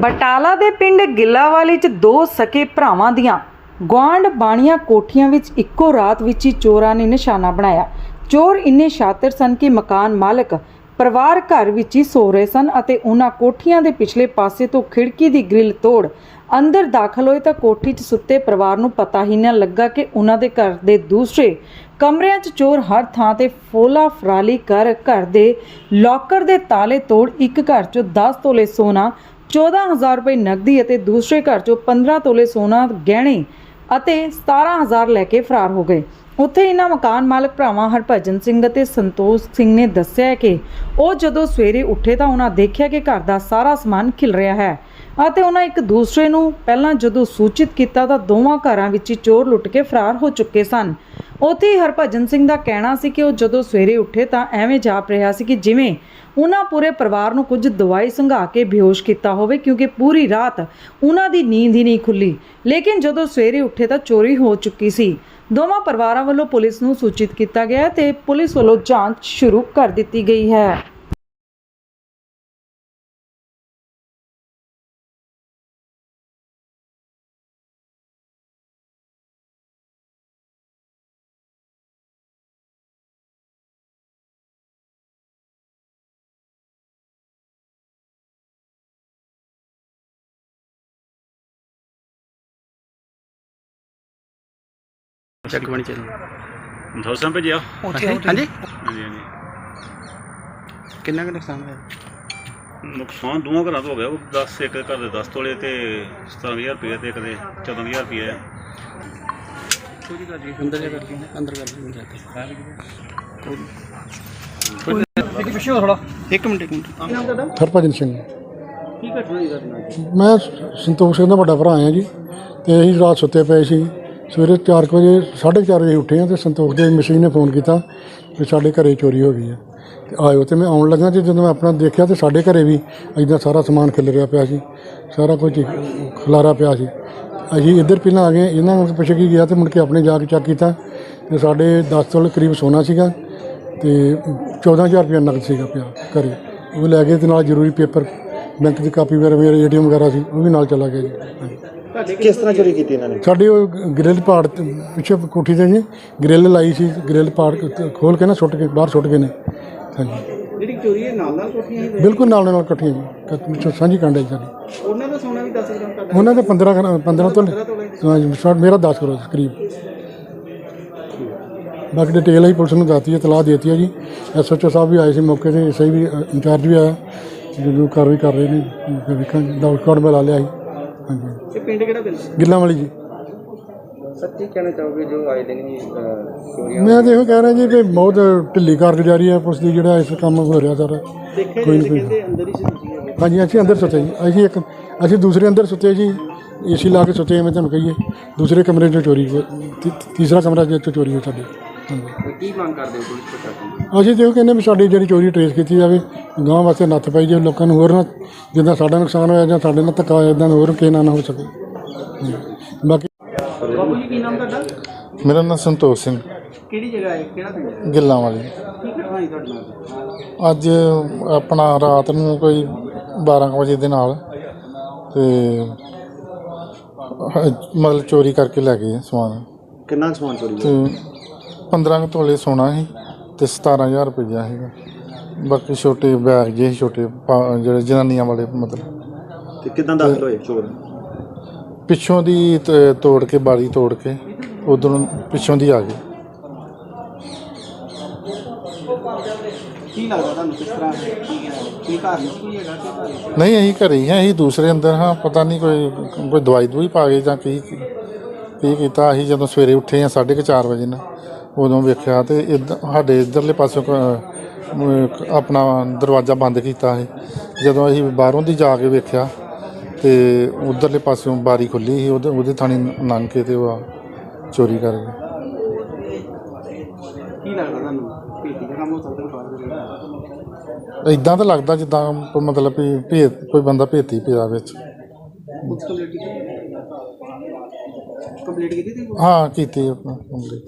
ਬਟਾਲਾ ਦੇ ਪਿੰਡ ਗਿੱਲਾਵਾਲੀ 'ਚ ਦੋ ਸਕੇ ਭਰਾਵਾਂ ਦੀਆਂ ਗੁਆਂਢ ਬਾਣੀਆਂ ਕੋਠੀਆਂ ਵਿੱਚ ਇੱਕੋ ਰਾਤ ਵਿੱਚ ਹੀ ਚੋਰਾਂ ਨੇ ਨਿਸ਼ਾਨਾ ਬਣਾਇਆ। ਚੋਰ ਇੰਨੇ ਸ਼ਾਤਰ ਸਨ ਕਿ ਮਕਾਨ ਮਾਲਕ ਪਰਿਵਾਰ ਘਰ ਵਿੱਚ ਹੀ ਸੋ ਰਹੇ ਸਨ ਅਤੇ ਉਹਨਾਂ ਕੋਠੀਆਂ ਦੇ ਪਿਛਲੇ ਪਾਸੇ ਤੋਂ ਖਿੜਕੀ ਦੀ ਗ੍ਰਿਲ ਤੋੜ ਅੰਦਰ ਦਾਖਲ ਹੋਏ ਤਾਂ ਕੋਠੀ 'ਚ ਸੁੱਤੇ ਪਰਿਵਾਰ ਨੂੰ ਪਤਾ ਹੀ ਨਾ ਲੱਗਾ ਕਿ ਉਹਨਾਂ ਦੇ ਘਰ ਦੇ ਦੂਸਰੇ ਕਮਰਿਆਂ 'ਚ ਚੋਰ ਹਰ ਥਾਂ ਤੇ ਫੋਲਾ ਫਰਾਲੀ ਕਰ ਘਰ ਦੇ ਲੋਕਰ ਦੇ ਤਾਲੇ ਤੋੜ ਇੱਕ ਘਰ 'ਚੋਂ 10 ਤੋਲੇ ਸੋਨਾ 14000 ਰੁਪਏ ਨਕਦੀ ਅਤੇ ਦੂਸਰੇ ਘਰ 'ਚੋਂ 15 ਤੋਲੇ ਸੋਨਾ, ਗਹਿਣੇ ਅਤੇ 17000 ਲੈ ਕੇ ਫਰਾਰ ਹੋ ਗਏ। ਉੱਥੇ ਇਹਨਾਂ ਮਕਾਨ ਮਾਲਕ ਭਰਾਵਾਂ ਹਰਭਜਨ ਸਿੰਘ ਅਤੇ ਸੰਤੋਸ਼ ਸਿੰਘ ਨੇ ਦੱਸਿਆ ਕਿ ਉਹ ਜਦੋਂ ਸਵੇਰੇ ਉੱਠੇ ਤਾਂ ਉਹਨਾਂ ਦੇਖਿਆ ਕਿ ਘਰ ਦਾ ਸਾਰਾ ਸਮਾਨ ਖਿਲ ਰਿਹਾ ਹੈ ਅਤੇ ਉਹਨਾਂ ਇੱਕ ਦੂਸਰੇ ਨੂੰ ਪਹਿਲਾਂ ਜਦੋਂ ਸੂਚਿਤ ਕੀਤਾ ਤਾਂ ਦੋਵਾਂ ਘਰਾਂ ਵਿੱਚ ਹੀ ਚੋਰ ਲੁੱਟ ਕੇ ਫਰਾਰ ਹੋ ਚੁੱਕੇ ਸਨ। ਉੱਥੇ ਹੀ ਹਰਭਜਨ ਸਿੰਘ ਦਾ ਕਹਿਣਾ ਸੀ ਕਿ ਉਹ ਜਦੋਂ ਸਵੇਰੇ ਉੱਠੇ ਤਾਂ ਐਵੇਂ ਜਾਪ ਰਿਹਾ ਸੀ ਕਿ ਜਿਵੇਂ ਉਹਨਾਂ ਪੂਰੇ ਪਰਿਵਾਰ ਨੂੰ ਕੁਝ ਦਵਾਈ ਸੰਘਾ ਕੇ ਬੇਹੋਸ਼ ਕੀਤਾ ਹੋਵੇ, ਕਿਉਂਕਿ ਪੂਰੀ ਰਾਤ ਉਹਨਾਂ ਦੀ ਨੀਂਦ ਹੀ ਨਹੀਂ ਖੁੱਲੀ। ਲੇਕਿਨ ਜਦੋਂ ਸਵੇਰੇ ਉੱਠੇ ਤਾਂ ਚੋਰੀ ਹੋ ਚੁੱਕੀ ਸੀ। ਦੋਵਾਂ ਪਰਿਵਾਰਾਂ ਵੱਲੋਂ ਪੁਲਿਸ ਨੂੰ ਸੂਚਿਤ ਕੀਤਾ ਗਿਆ ਹੈ ਤੇ ਪੁਲਿਸ ਵੱਲੋਂ ਜਾਂਚ ਸ਼ੁਰੂ ਕਰ ਦਿੱਤੀ ਗਈ ਹੈ। ਚੱਕ ਬਣੀ ਚੱਲ ਦੋਸਤਾਂ ਭੇਜਿਆ। ਹਾਂਜੀ। ਹਾਂਜੀ ਹਾਂਜੀ। ਕਿੰਨਾ ਕੁ ਨੁਕਸਾਨ ਹੋਇਆ? ਨੁਕਸਾਨ ਦੋਵਾਂ ਘਰਾਂ ਤੋਂ ਹੋ ਗਿਆ। ਉਹ 10 ਇੱਕ ਘਰ ਦੇ 10 ਤੋਲੇ ਤੇ 17000 ਰੁਪਏ ਤੇ ਇੱਕ ਦੇ 14000 ਰੁਪਏ ਆ। ਥੋੜੀ ਕਰ ਜੀ ਅੰਦਰ ਜਾ ਕਰ ਲਈ ਅੰਦਰ ਕਰ ਲਈ ਜਾ ਕੇ। ਇੱਕ ਪਿੱਛੇ ਥੋੜਾ ਇੱਕ ਮਿੰਟ ਇੱਕ ਮਿੰਟ। ਹਰਭਜਨ ਸਿੰਘ। ਕੀ ਘਟਨਾ ਹੋਈ ਕਰਨਾ ਮੈਂ ਸੰਤੋਖ ਸਿੰਘ ਦਾ ਵੱਡਾ ਭਰਾ ਆ ਜੀ। ਤੇ ਅਸੀਂ ਰਾਤ ਸੁੱਤੇ ਪਏ ਸੀ। ਸਵੇਰੇ 4 ਵਜੇ 4:30 ਵਜੇ ਉੱਠੇ ਆ ਤੇ ਸੰਤੋਖ ਦੇ ਮਸ਼ੀਨ ਨੇ ਫੋਨ ਕੀਤਾ ਕਿ ਸਾਡੇ ਘਰੇ ਚੋਰੀ ਹੋ ਗਈ ਹੈ। ਤੇ ਆਇਓ ਤੇ ਮੈਂ ਆਉਣ ਲੱਗਾ ਤੇ ਜਦੋਂ ਮੈਂ ਆਪਣਾ ਦੇਖਿਆ ਤੇ ਸਾਡੇ ਘਰੇ ਵੀ ਇਦਾਂ ਸਾਰਾ ਸਮਾਨ ਖਿਲ ਰਿਹਾ ਪਿਆ ਸੀ। ਸਾਰਾ ਕੁਝ ਖਲਾਰਾ ਪਿਆ ਸੀ। ਅਸੀਂ ਇੱਧਰ ਪਹਿਲਾਂ ਆ ਗਏ, ਇਹਨਾਂ ਨੂੰ ਪੁੱਛ ਕੇ ਗਿਆ ਤੇ ਮੁੜ ਕੇ ਆਪਣੇ ਜਾ ਕੇ ਚੈੱਕ ਕੀਤਾ ਤੇ ਸਾਡੇ 10 ਤੋਂ ਕਰੀਬ ਸੋਨਾ ਸੀਗਾ ਤੇ 14000 ਰੁਪਏ ਨਕਦ ਸੀਗਾ ਪਿਆ ਘਰੇ। ਉਹ ਲੈ ਗਏ ਤੇ ਨਾਲ ਜ਼ਰੂਰੀ ਪੇਪਰ ਬੈਂਕ ਦੀ ਕਾਪੀ ਵਗੈਰਾ ਮੇਰੇ ਏਟੀਐਮ ਵਗੈਰਾ ਸੀ ਉਹ ਵੀ ਨਾਲ ਚਲਾ ਗਿਆ ਜੀ। ਹਾਂਜੀ। ਕਿਸ ਤਰ੍ਹਾਂ ਚੋਰੀ ਕੀਤੀ ਇਹਨਾਂ ਨੇ? ਸਾਡੀ ਉਹ ਗ੍ਰਿਲ ਪਾੜ ਤੇ ਪਿੱਛੇ ਕੋਠੀ ਤੇ ਜੀ ਗ੍ਰਿਲ ਲਾਈ ਸੀ ਗ੍ਰਿਲ ਪਾੜ ਕੇ ਖੋਲ ਕੇ ਨਾ ਸੁੱਟ ਕੇ ਬਾਹਰ ਸੁੱਟ ਗਏ ਨੇ। ਹਾਂਜੀ। ਜਿਹੜੀ ਚੋਰੀ ਹੈ ਨਾਲ ਨਾਲ ਕੋਠੀਆਂ ਸੀ ਬਿਲਕੁਲ ਨਾਲ ਦੇ ਨਾਲ ਇਕੱਠੀਆਂ ਜੀ ਕ- ਸਾਂਝੀ ਕਾਂਡੇ ਸਾਡੀ। ਉਹਨਾਂ ਦਾ ਸੋਨਾ ਵੀ 10 ਗ੍ਰਾਮ ਘੱਟ ਉਹਨਾਂ ਦੇ 15 ਗ੍ਰਾ- 15 ਤੋਂ ਹਾਂਜੀ ਸ਼ਾਰਟ ਮੇਰਾ 10 ਕਰੋ ਕਰੀਬ। ਬਾਕੀ ਡਿਟੇਲ ਹੀ ਪੁਲਿਸ ਨੂੰ ਦੱਸਤੀ ਹੈ ਤਲਾਹ ਦੇਤੀ ਹੈ ਜੀ। ਐਸਐਚਓ ਸਾਹਿਬ ਵੀ ਆਏ ਸੀ ਮੌਕੇ ਤੇ ਸਹੀ ਵੀ ਅ, ਇੰਚਾਰਜ ਵੀ ਆਇਆ। ਜਦੋਂ ਕਾਰਵਾਈ ਕਰ ਰਹੇ ਨੇ ਫਿਰ ਵੇਖਾਂਗੇ। ਡਾਊਟ ਕਾਰਡ ਮਿਲਾ ਲਿਆ ਸੀ। ਹਾਂਜੀ। ਇਹ ਪਿੰਡ ਕਿਹੜਾ ਪਿੰਡ? ਗਿੱਲਾਂ ਵਾਲੀ ਜੀ। ਸੱਚੀ ਕਹਿਣਾ ਚਾਹੋਗੇ ਜੋ ਆਏ ਦਿਨ ਹੀ ਚੋਰੀ ਮੈਂ ਤਾਂ ਇਹੋ ਕਹਿ ਰਿਹਾ ਜੀ ਕਿ ਬਹੁਤ ਢਿੱਲੀ ਕਾਰਗੁਜ਼ਾਰੀ ਹੈ ਪੁਲਿਸ ਦੀ ਜਿਹੜਾ ਇਸ ਕੰਮ ਹੋ ਰਿਹਾ ਸਾਰਾ। ਦੇਖਿਆ ਕੋਈ ਜੀ ਨਹੀਂ ਕਹਿੰਦੇ ਅੰਦਰ ਹੀ ਸੀ ਤੁਸੀਂ ਇਹ। ਹਾਂਜੀ ਅਸੀਂ ਅੰਦਰ ਸੁੱਤੇ ਜੀ। ਅਸੀਂ ਇੱਕ ਅਸੀਂ ਦੂਸਰੇ ਅੰਦਰ ਸੁੱਤੇ ਜੀ। ਏਸੀ ਲਾ ਕੇ ਸੁੱਤੇ ਮੈਂ ਤੁਹਾਨੂੰ ਕਹੀਏ। ਦੂਸਰੇ ਕਮਰੇ 'ਚੋਂ ਚੋਰੀ ਹੋਈ ਤੀ- ਤੀਸਰਾ ਕਮਰਾ ਜਿਹਦੇ ਚੋਰੀ ਹੋਈ ਸਾਡੇ। ਹਾਂਜੀ ਕੀ ਮੰਗ ਕਰਦੇ ਹੋ ਪੁਲਿਸ ਪ੍ਰਸ਼ਾਸਨ ਅਸੀਂ ਤੇ ਉਹ ਕਹਿੰਦੇ ਵੀ ਸਾਡੀ ਜਿਹੜੀ ਚੋਰੀ ਟਰੇਸ ਕੀਤੀ ਜਾਵੇ ਗਾਂ ਵਾਸਤੇ ਨੱਥ ਪਈ ਜੇ ਲੋਕਾਂ ਨੂੰ ਹੋਰ ਨਾ ਜਿੱਦਾਂ ਸਾਡਾ ਨੁਕਸਾਨ ਹੋਇਆ ਜਾਂ ਸਾਡੇ ਨਾਲ ਧੱਕਾ ਹੋਇਆ ਇਦਾਂ ਹੋਰ ਕਿਸੇ ਨਾਲ ਨਾ ਹੋ ਸਕੇ। ਬਾਕੀ ਬਾਬੂ ਜੀ ਕੀ ਨਾਮ ਤੁਹਾਡਾ? ਮੇਰਾ ਨਾਮ ਸੰਤੋਖ ਸਿੰਘ। ਕਿਹੜੀ ਜਗ੍ਹਾ ਹੈ? ਕਿਹੜਾ ਪਿੰਡ ਹੈ? ਗਿੱਲਾਂ ਵਾਲੀ। ਕੀ ਘਟਨਾ ਹੋਈ ਤੁਹਾਡੇ ਨਾਲ? ਅੱਜ ਆਪਣਾ ਰਾਤ ਨੂੰ ਕੋਈ 12 ਕੁ ਵਜੇ ਦੇ ਨਾਲ ਤੇ ਮਤਲਬ ਚੋਰੀ ਕਰਕੇ ਲੈ ਗਏ ਸਮਾਨ। ਕਿੰਨਾ ਕੁ ਸਮਾਨ ਚੋਰੀ ਤੇ 15 ਕੁ ਤੋਲੇ ਸੋਨਾ ਸੀ ਤੇ 17000 ਰੁਪਇਆ ਸੀਗਾ। ਬਾਕੀ ਛੋਟੇ ਬੈਗ ਜਿਹੇ ਛੋਟੇ ਪਾ- ਜਿਹੜੇ ਜਨਾਨੀਆਂ ਵਾਲੇ ਮਤਲਬ। ਤੇ ਕਿਦਾਂ ਦਾਖਲ ਹੋਏ ਚੋਰ? ਪਿੱਛੋਂ ਦੀ ਤ- ਤੋੜ ਕੇ ਬਾਰੀ ਤੋੜ ਕੇ ਉਧਰੋਂ ਪਿੱਛੋਂ ਦੀ ਆ ਗਏ। ਕੀ ਲੱਗਦਾ ਤੁਹਾਨੂੰ ਕਿਸ ਤਰ੍ਹਾਂ? ਹੈ? ਕੀ ਹੈ? ਕੀ ਘਰ ਨਹੀਂ ਹੈਗਾ ਕਿ ਘਰ ਅਸੀਂ ਘਰੇ ਹੀ ਹਾਂ ਅਸੀਂ ਦੂਸਰੇ ਅੰਦਰ ਹਾਂ ਪਤਾ ਨਹੀਂ ਕੋਈ ਕੋਈ ਦਵਾਈ ਦਵਾਈ ਪਾ ਗਏ ਜਾਂ ਕੀ ਕੀ ਕੀਤਾ। ਅਸੀਂ ਜਦੋਂ ਸਵੇਰੇ ਉੱਠੇ ਹਾਂ 4:30 ਵਜੇ ਨਾ ਉਦੋਂ ਵੇਖਿਆ ਤੇ ਇੱਧ- ਸਾਡੇ ਇਧਰਲੇ ਪਾਸੋਂ ਕ- ਅਮ ਆਪਣਾ ਦਰਵਾਜ਼ਾ ਬੰਦ ਕੀਤਾ ਸੀ। ਜਦੋਂ ਅਸੀਂ ਬਾਹਰੋਂ ਦੀ ਜਾ ਕੇ ਵੇਖਿਆ ਤੇ ਉਧਰਲੇ ਪਾਸੋਂ ਬਾਰੀ ਖੁੱਲੀ ਸੀ ਉਹਦੇ ਉਹਦੇ ਥਾਣੀ ਲੰਘ ਕੇ ਤੇ ਉਹ ਚੋਰੀ ਕਰ ਗਏ। ਕੀ ਲੱਗਦਾ ਤੁਹਾਨੂੰ? ਭੇਤੀ ਦਾ ਕੰਮ ਹੋ ਸਕਦਾ ਬਾਹਰ ਦੇ ਜਿਹੜਾ ਇਦਾਂ ਤਾਂ ਲੱਗਦਾ ਜਿੱਦਾਂ ਮਤਲਬ ਵੀ ਭੇਤ ਕੋਈ ਬੰਦਾ ਭੇਤੀ ਪਿਆ ਵਿੱਚ। ਕੰਪਲੀਟ ਕੀਤੀ? ਕੰਪਲੀਟ ਕੀਤੀ ਤੇ ਹਾਂ ਕੀਤੀ ਆਪਣਾ ਕੰਪਲੀਟ।